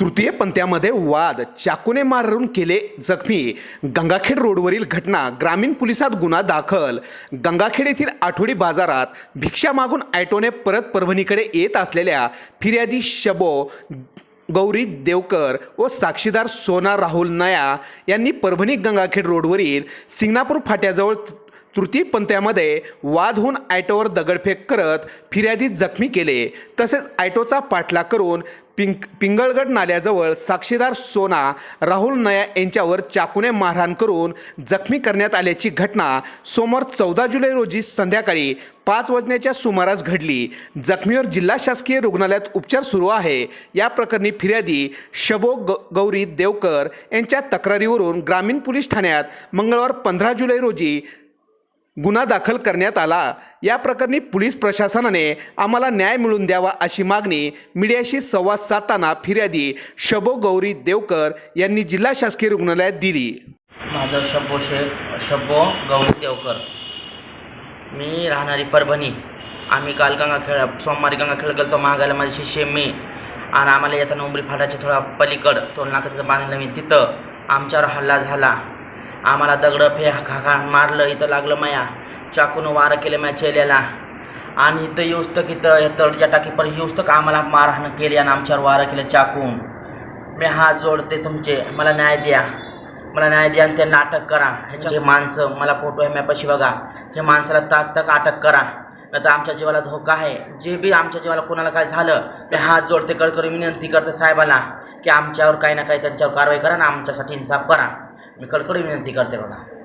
तृतीय पंथ्यामध्ये वाद चाकूने मारून केले जखमी. गंगाखेड रोडवरील घटना ग्रामीण पोलिसात गुन्हा दाखल. गंगाखेड येथील आठवडी बाजारात भिक्षा मागून ॲटोने परत परभणीकडे येत असलेल्या फिर्यादी शबो गौरी देवकर व साक्षीदार सोना राहुल नया यांनी परभणी गंगाखेड रोडवरील सिंगणापूर फाट्याजवळ तृतीय पंथ्यामध्ये वाद होऊन ॲटोवर दगडफेक करत फिर्यादी जखमी केले. तसेच ॲटोचा पाठलाग करून पिंक पिंगळगड नाल्याजवळ साक्षीदार सोना राहुल नया यांच्यावर चाकूने मारहाण करून जखमी करण्यात आल्याची घटना सोमवार चौदा जुलै रोजी संध्याकाळी पाच वाजण्याच्या सुमारास घडली. जखमीवर जिल्हा शासकीय रुग्णालयात उपचार सुरू आहे. या प्रकरणी फिर्यादी शबो ग गौरी देवकर यांच्या तक्रारीवरून ग्रामीण पोलीस ठाण्यात मंगळवार पंधरा जुलै रोजी गुन्हा दाखल करण्यात आला. या प्रकरणी पोलीस प्रशासनाने आम्हाला न्याय मिळवून द्यावा अशी मागणी मीडियाशी संवाद साधताना फिर्यादी शबो गौरी देवकर यांनी जिल्हा शासकीय रुग्णालयात दिली. माझं शब्बो शे शब्बो गौरी देवकर. मी राहणारी परभणी. आम्ही काल गंगाखेळ सोमवारी गंगाखेळ गेलो महागायला माझी शिष्य मी. आणि आम्हाला येताना उमरी फाटाच्या थोडा पलीकड टोल नाका तिथं बांधलं मी. तिथं आमच्यावर हल्ला झाला. आम्हाला दगडं फे खा खा मारलं इथं लागलं माया. चाकून वारं केलं माया चेल्याला. आणि इथं येऊस इथं हे तळच्या टाकीपर्यंत येऊस आम्हाला मारहाण केली आणि आमच्यावर वारं केलं चाकून. मी हात जोडते तुमचे मला न्याय द्या. मला न्याय द्या आणि त्यांना अटक करा. ह्याचे माणसं मला फोटो आहे मॅपाशी बघा. हे माणसाला ताक ताक अटक करा. नाही तर आमच्या जीवाला धोका आहे. जे बी आमच्या जीवाला कोणाला काय झालं मी हात जोडते कळकरी विनंती करते साहेबाला की आमच्यावर काही ना काही त्यांच्यावर कारवाई करा ना आमच्यासाठी इन्साफ करा. मी कळकळी विनंती करते बघा.